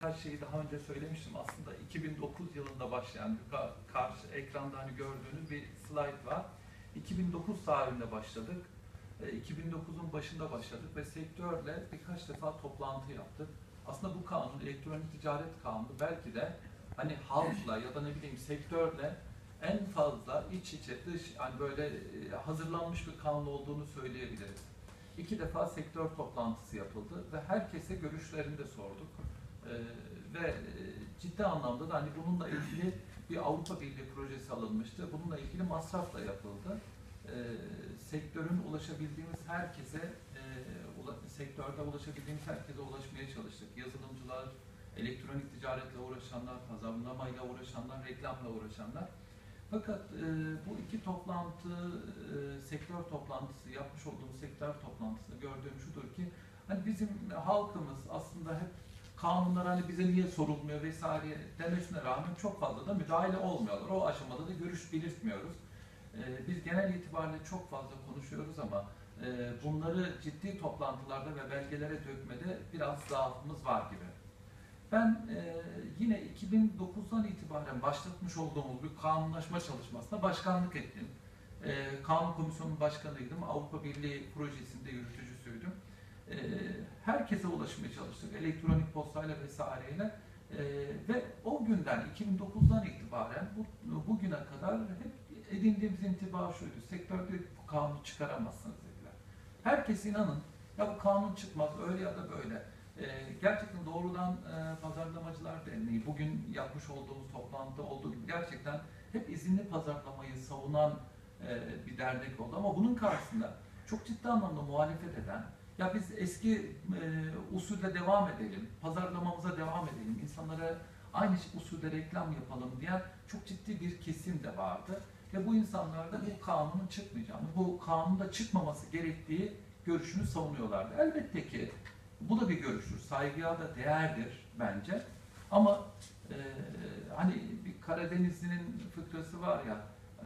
Her şeyi daha önce söylemiştim. Aslında 2009 yılında başlayan ka- karşı ekranda hani gördüğünüz bir slide var. 2009 tarihinde başladık. E, 2009'un başında başladık ve sektörle birkaç defa toplantı yaptık. Aslında bu kanun, elektronik ticaret kanunu belki de hani halkla ya da ne bileyim sektörle en fazla iç içe dış hani böyle e, hazırlanmış bir kanun olduğunu söyleyebiliriz. İki defa sektör toplantısı yapıldı ve herkese görüşlerini de sorduk. Ee, ve e, ciddi anlamda da hani bununla ilgili bir Avrupa Birliği projesi alınmıştı. Bununla ilgili masrafla yapıldı. Ee, sektörün ulaşabildiğimiz herkese, e, sektörde ulaşabildiğimiz herkese ulaşmaya çalıştık. Yazılımcılar, elektronik ticaretle uğraşanlar, pazarlamayla uğraşanlar, reklamla uğraşanlar. Fakat e, bu iki toplantı, e, sektör toplantısı, yapmış olduğumuz sektör toplantısında gördüğüm şudur ki, hani bizim halkımız aslında hep kanunlar hani bize niye sorulmuyor vesaire demesine rağmen çok fazla da müdahale olmuyorlar. O aşamada da görüş belirtmiyoruz. Ee, biz genel itibariyle çok fazla konuşuyoruz ama e, bunları ciddi toplantılarda ve belgelere dökmede biraz zaafımız var gibi. Ben e, yine 2009'dan itibaren başlatmış olduğumuz bir kanunlaşma çalışmasına başkanlık ettim. E, Kanun Komisyonu'nun başkanıydım. Avrupa Birliği projesinde yürütücüsüydüm. E, herkese ulaşmaya çalıştık. Elektronik postayla vesaireyle. E, ve o günden 2009'dan itibaren bu, bugüne kadar hep edindiğimiz intiba şuydu. Sektörde bu kanunu çıkaramazsınız dediler. Herkes inanın ya bu kanun çıkmaz öyle ya da böyle. E, gerçekten doğrudan e, pazarlamacılar derneği bugün yapmış olduğumuz toplantıda olduğu gibi gerçekten hep izinli pazarlamayı savunan e, bir dernek oldu. Ama bunun karşısında çok ciddi anlamda muhalefet eden ya biz eski e, usulde devam edelim, pazarlamamıza devam edelim, insanlara aynı usulde reklam yapalım diyen çok ciddi bir kesim de vardı. Ve bu insanlar da bu kanunun çıkmayacağını, bu kanunda çıkmaması gerektiği görüşünü savunuyorlardı. Elbette ki bu da bir görüştür, saygıya da değerdir bence. Ama e, hani bir Karadenizli'nin fıkrası var ya,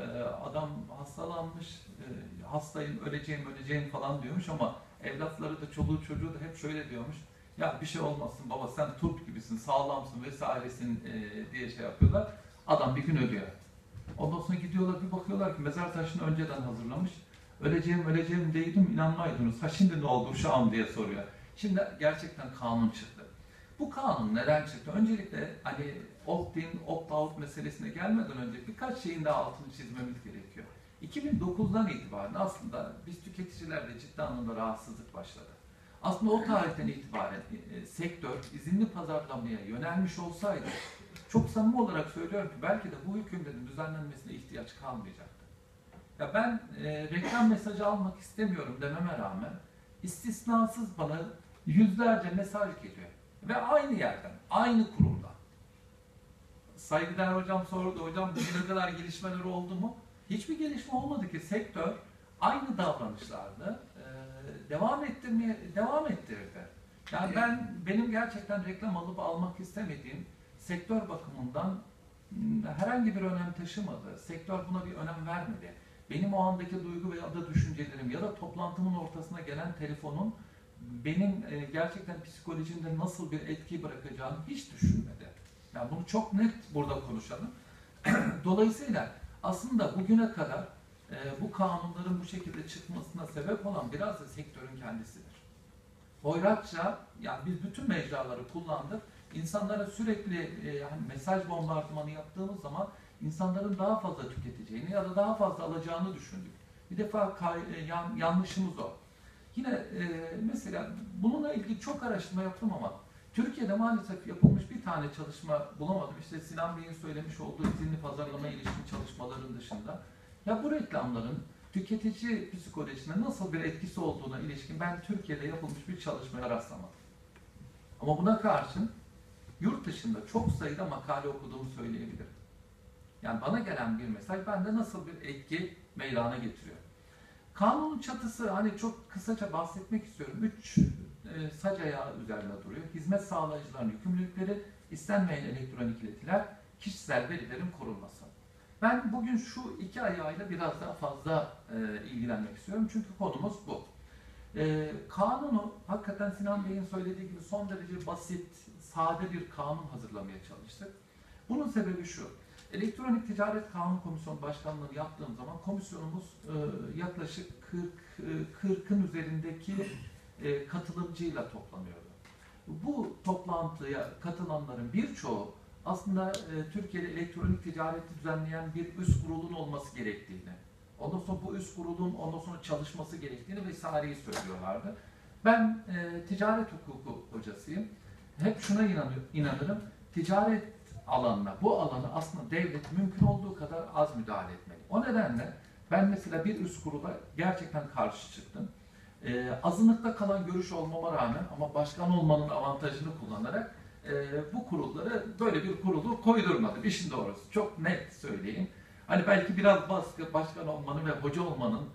e, adam hastalanmış, e, hastayım, öleceğim, öleceğim falan diyormuş ama evlatları da çoluğu çocuğu da hep şöyle diyormuş. Ya bir şey olmasın baba sen turp gibisin, sağlamsın vesairesin e, diye şey yapıyorlar. Adam bir gün ölüyor. Ondan sonra gidiyorlar bir bakıyorlar ki mezar taşını önceden hazırlamış. Öleceğim öleceğim deydim inanmaydınız. Ha şimdi ne oldu uşağım diye soruyor. Şimdi gerçekten kanun çıktı. Bu kanun neden çıktı? Öncelikle hani opt-in, opt-out meselesine gelmeden önce birkaç şeyin daha altını çizmemiz gerekiyor. 2009'dan itibaren aslında biz tüketicilerde ciddi anlamda rahatsızlık başladı. Aslında o tarihten itibaren e, sektör izinli pazarlamaya yönelmiş olsaydı çok samimi olarak söylüyorum ki belki de bu hükümlerin düzenlenmesine ihtiyaç kalmayacaktı. Ya ben e, reklam mesajı almak istemiyorum dememe rağmen istisnasız bana yüzlerce mesaj geliyor. Ve aynı yerden, aynı kurumdan. Saygıdeğer hocam sordu, hocam bugüne kadar gelişmeler oldu mu? Hiçbir gelişme olmadı ki sektör aynı davranışlarla e, devam ettirmeye devam ettirdi. Yani ben benim gerçekten reklam alıp almak istemediğim sektör bakımından m, herhangi bir önem taşımadı. Sektör buna bir önem vermedi. Benim o andaki duygu veya da düşüncelerim ya da toplantımın ortasına gelen telefonun benim e, gerçekten psikolojimde nasıl bir etki bırakacağını hiç düşünmedi. Yani bunu çok net burada konuşalım. Dolayısıyla aslında bugüne kadar e, bu kanunların bu şekilde çıkmasına sebep olan biraz da sektörün kendisidir. Hoyratça, yani biz bütün mecraları kullandık. İnsanlara sürekli e, hani mesaj bombardımanı yaptığımız zaman insanların daha fazla tüketeceğini ya da daha fazla alacağını düşündük. Bir defa kay, e, yan, yanlışımız o. Yine e, mesela bununla ilgili çok araştırma yaptım ama Türkiye'de maalesef yapılmış bir tane çalışma bulamadım. İşte Sinan Bey'in söylemiş olduğu izinli pazarlama ilişkin çalışmaların dışında. Ya bu reklamların tüketici psikolojisine nasıl bir etkisi olduğuna ilişkin ben Türkiye'de yapılmış bir çalışmaya rastlamadım. Ama buna karşın yurt dışında çok sayıda makale okuduğumu söyleyebilirim. Yani bana gelen bir mesaj bende nasıl bir etki meydana getiriyor. Kanunun çatısı hani çok kısaca bahsetmek istiyorum. Üç e, sac ayağı üzerinde duruyor. Hizmet sağlayıcıların yükümlülükleri, istenmeyen elektronik iletiler, kişisel verilerin korunması. Ben bugün şu iki ayağıyla biraz daha fazla e, ilgilenmek istiyorum. Çünkü konumuz bu. E, kanunu hakikaten Sinan Bey'in söylediği gibi son derece basit, sade bir kanun hazırlamaya çalıştık. Bunun sebebi şu. Elektronik Ticaret Kanun Komisyonu Başkanlığı'nı yaptığım zaman komisyonumuz e, yaklaşık 40 40'ın üzerindeki e, katılımcıyla toplanıyordu. Bu toplantıya katılanların birçoğu aslında e, Türkiye'de elektronik ticareti düzenleyen bir üst kurulun olması gerektiğini, ondan sonra bu üst kurulun ondan sonra çalışması gerektiğini vesaireyi söylüyorlardı. Ben e, ticaret hukuku hocasıyım. Hep şuna inanırım. Ticaret alanına, bu alana aslında devlet mümkün olduğu kadar az müdahale etmeli. O nedenle ben mesela bir üst kurula gerçekten karşı çıktım. Ee, azınlıkta kalan görüş olmama rağmen ama başkan olmanın avantajını kullanarak e, bu kurulları böyle bir kurulu koydurmadım. İşin doğrusu. Çok net söyleyeyim. Hani belki biraz baskı başkan olmanın ve hoca olmanın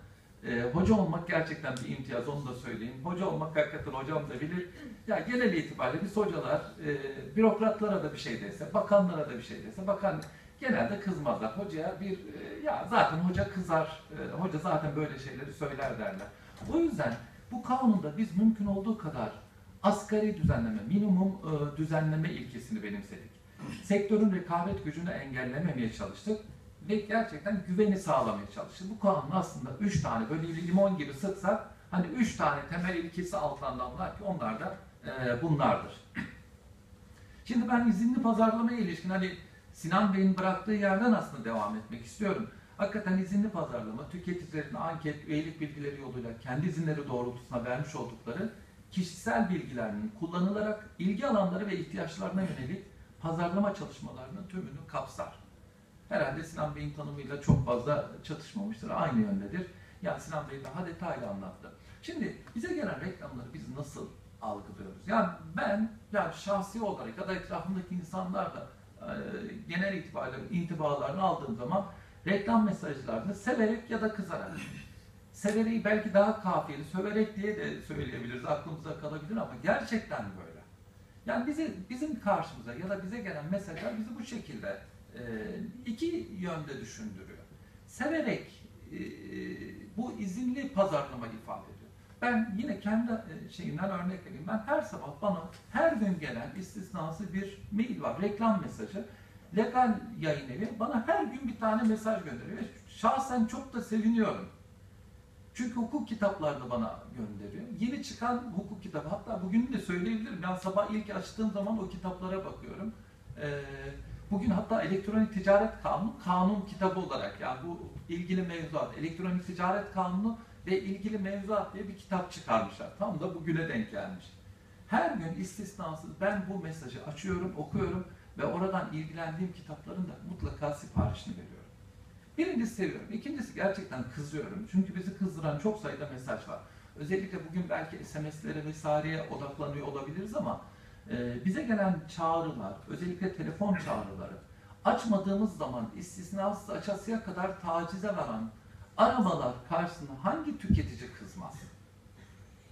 e, hoca olmak gerçekten bir imtiyaz onu da söyleyeyim. Hoca olmak hakikaten hocam da bilir. Ya genel itibariyle biz hocalar e, bürokratlara da bir şey dese, bakanlara da bir şey dese, bakan genelde kızmazlar. Hocaya bir e, ya zaten hoca kızar, e, hoca zaten böyle şeyleri söyler derler. O yüzden bu kanunda biz mümkün olduğu kadar asgari düzenleme, minimum e, düzenleme ilkesini benimsedik. Sektörün rekabet gücünü engellememeye çalıştık ve gerçekten güveni sağlamaya çalıştık. Bu kanun aslında üç tane böyle limon gibi sıksak hani üç tane temel ilkesi altından damlar ki onlar da e, bunlardır. Şimdi ben izinli pazarlamaya ilişkin hani Sinan Bey'in bıraktığı yerden aslında devam etmek istiyorum. Hakikaten izinli pazarlama, tüketicilerin anket, üyelik bilgileri yoluyla kendi izinleri doğrultusunda vermiş oldukları kişisel bilgilerinin kullanılarak ilgi alanları ve ihtiyaçlarına yönelik pazarlama çalışmalarının tümünü kapsar. Herhalde Sinan Bey'in tanımıyla çok fazla çatışmamıştır, aynı yöndedir. Yani Sinan Bey daha detaylı anlattı. Şimdi bize gelen reklamları biz nasıl algılıyoruz? Yani ben yani şahsi olarak ya da etrafımdaki insanlarla e, genel itibariyle intibalarını aldığım zaman reklam mesajlarını severek ya da kızarak severek belki daha kafiyeli, söverek diye de söyleyebiliriz, aklımıza kalabilir ama gerçekten böyle. Yani bizi, bizim karşımıza ya da bize gelen mesajlar bizi bu şekilde e, iki yönde düşündürüyor. Severek e, bu izinli pazarlama ifade ediyor. Ben yine kendi e, şeyimden örnek vereyim. Ben her sabah bana her gün gelen istisnası bir mail var, reklam mesajı. Legal yayın evi bana her gün bir tane mesaj gönderiyor. Şahsen çok da seviniyorum. Çünkü hukuk kitaplarını bana gönderiyor. Yeni çıkan hukuk kitabı, hatta bugün de söyleyebilirim. Ben sabah ilk açtığım zaman o kitaplara bakıyorum. Ee, bugün hatta elektronik ticaret kanunu, kanun kitabı olarak yani bu ilgili mevzuat, elektronik ticaret kanunu ve ilgili mevzuat diye bir kitap çıkarmışlar. Tam da bugüne denk gelmiş. Her gün istisnasız ben bu mesajı açıyorum, okuyorum ve oradan ilgilendiğim kitapların da mutlaka siparişini veriyorum. Birincisi seviyorum. İkincisi gerçekten kızıyorum. Çünkü bizi kızdıran çok sayıda mesaj var. Özellikle bugün belki SMS'lere vesaireye odaklanıyor olabiliriz ama e, bize gelen çağrılar, özellikle telefon çağrıları, açmadığımız zaman istisnasız açasıya kadar tacize varan aramalar karşısında hangi tüketici kızmaz?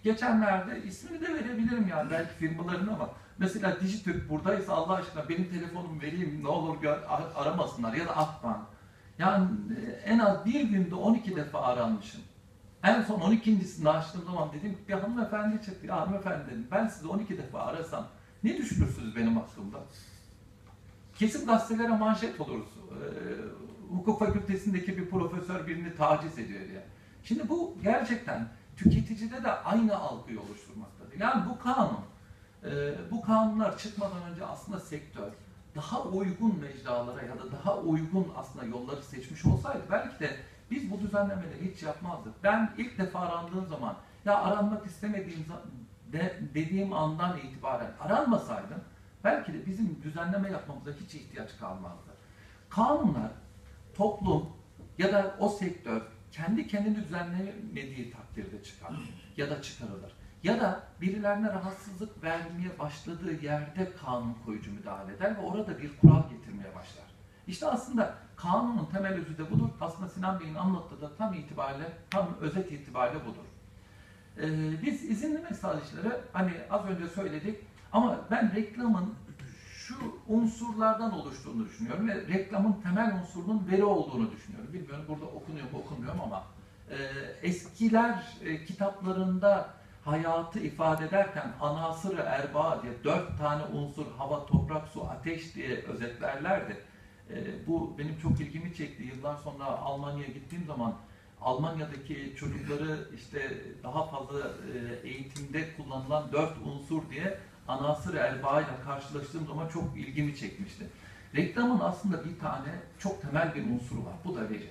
Geçenlerde ismini de verebilirim yani belki firmaların ama mesela Dijitürk buradaysa Allah aşkına benim telefonumu vereyim ne olur aramasınlar ya da Akbank yani e, en az bir günde 12 defa aranmışım. En son 12.sini açtığım zaman dedim bir hanımefendi çıktı. Ya hanımefendi dedim ben sizi 12 defa arasam ne düşünürsünüz benim hakkımda? Kesin gazetelere manşet oluruz. Ee, hukuk fakültesindeki bir profesör birini taciz ediyor diye. Şimdi bu gerçekten tüketicide de aynı algıyı oluşturmaktadır. Yani bu kanun, e, bu kanunlar çıkmadan önce aslında sektör, daha uygun mecralara ya da daha uygun aslında yolları seçmiş olsaydı belki de biz bu düzenlemeleri hiç yapmazdık. Ben ilk defa arandığım zaman ya aranmak istemediğim de, dediğim andan itibaren aranmasaydım belki de bizim düzenleme yapmamıza hiç ihtiyaç kalmazdı. Kanunlar toplum ya da o sektör kendi kendini düzenlemediği takdirde çıkar ya da çıkarılır ya da birilerine rahatsızlık vermeye başladığı yerde kanun koyucu müdahale eder ve orada bir kural getirmeye başlar. İşte aslında kanunun temel özü de budur. Aslında Sinan Bey'in anlattığı da tam itibariyle, tam özet itibariyle budur. Ee, biz izinli mesajları hani az önce söyledik ama ben reklamın şu unsurlardan oluştuğunu düşünüyorum ve reklamın temel unsurunun veri olduğunu düşünüyorum. Bilmiyorum burada okunuyor mu okunmuyor mu ama e, eskiler e, kitaplarında hayatı ifade ederken anasırı erbaa diye dört tane unsur hava, toprak, su, ateş diye özetlerlerdi. E, bu benim çok ilgimi çekti. Yıllar sonra Almanya'ya gittiğim zaman Almanya'daki çocukları işte daha fazla e, eğitimde kullanılan dört unsur diye anasır erbaa ile karşılaştığım zaman çok ilgimi çekmişti. Reklamın aslında bir tane çok temel bir unsuru var. Bu da veri.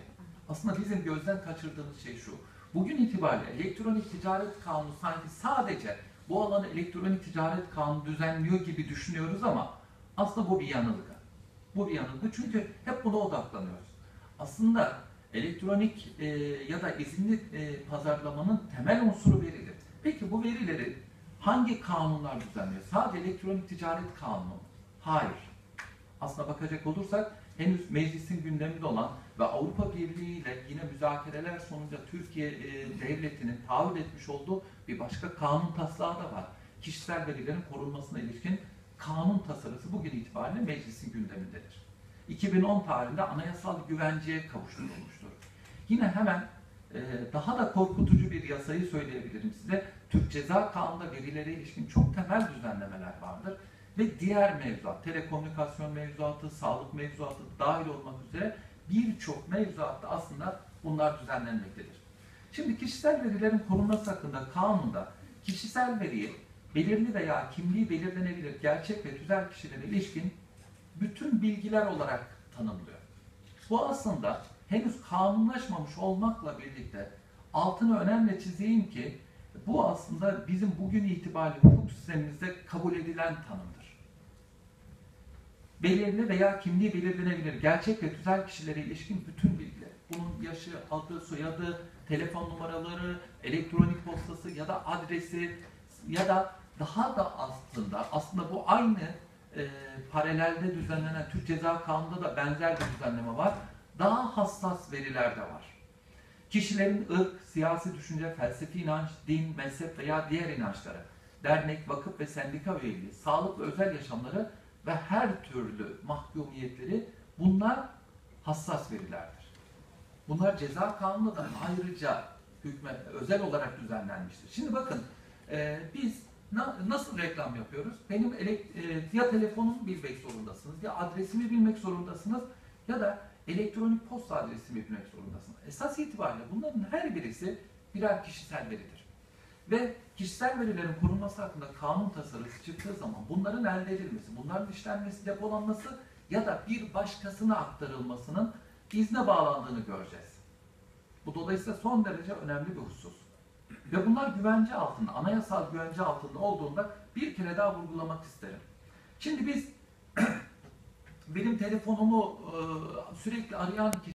Aslında bizim gözden kaçırdığımız şey şu. Bugün itibariyle elektronik ticaret kanunu sanki sadece bu alanı elektronik ticaret kanunu düzenliyor gibi düşünüyoruz ama aslında bu bir yanılgı. Bu bir yanılgı çünkü hep buna odaklanıyoruz. Aslında elektronik e, ya da izinli e, pazarlamanın temel unsuru veridir. Peki bu verileri hangi kanunlar düzenliyor? Sadece elektronik ticaret kanunu? Hayır. Aslına bakacak olursak henüz meclisin gündeminde olan ve Avrupa Birliği ile yine müzakereler sonucu Türkiye e, devletinin taahhüt etmiş olduğu bir başka kanun taslağı da var. Kişisel verilerin korunmasına ilişkin kanun tasarısı bugün itibariyle meclisin gündemindedir. 2010 tarihinde anayasal güvenceye kavuşturulmuştur. Yine hemen e, daha da korkutucu bir yasayı söyleyebilirim size. Türk Ceza Kanunu'nda verilere ilişkin çok temel düzenlemeler vardır ve diğer mevzuat, telekomünikasyon mevzuatı, sağlık mevzuatı dahil olmak üzere birçok mevzuatta aslında bunlar düzenlenmektedir. Şimdi kişisel verilerin korunması hakkında kanunda kişisel veriyi belirli veya kimliği belirlenebilir gerçek ve tüzel kişilere ilişkin bütün bilgiler olarak tanımlıyor. Bu aslında henüz kanunlaşmamış olmakla birlikte altını önemli çizeyim ki bu aslında bizim bugün itibariyle hukuk sistemimizde kabul edilen tanımdır. Belirli veya kimliği belirlenebilir gerçek ve tüzel kişilere ilişkin bütün bilgiler. Bunun yaşı, adı, soyadı, telefon numaraları, elektronik postası ya da adresi ya da daha da aslında aslında bu aynı e, paralelde düzenlenen Türk Ceza Kanunu'nda da benzer bir düzenleme var. Daha hassas veriler de var. Kişilerin ırk, siyasi düşünce, felsefi inanç, din, mezhep veya diğer inançları, dernek, vakıf ve sendika üyeliği, sağlık ve özel yaşamları ve her türlü mahkumiyetleri bunlar hassas verilerdir. Bunlar ceza kanunu da ayrıca hükme özel olarak düzenlenmiştir. Şimdi bakın e, biz na, nasıl reklam yapıyoruz? Benim elek, e, ya telefonumu bilmek zorundasınız, ya adresimi bilmek zorundasınız ya da elektronik posta adresimi bilmek zorundasınız. Esas itibariyle bunların her birisi birer kişisel veridir. Ve kişisel verilerin korunması hakkında kanun tasarısı çıktığı zaman bunların elde edilmesi, bunların işlenmesi, depolanması ya da bir başkasına aktarılmasının izne bağlandığını göreceğiz. Bu dolayısıyla son derece önemli bir husus. Ve bunlar güvence altında, anayasal güvence altında olduğunda bir kere daha vurgulamak isterim. Şimdi biz benim telefonumu sürekli arayan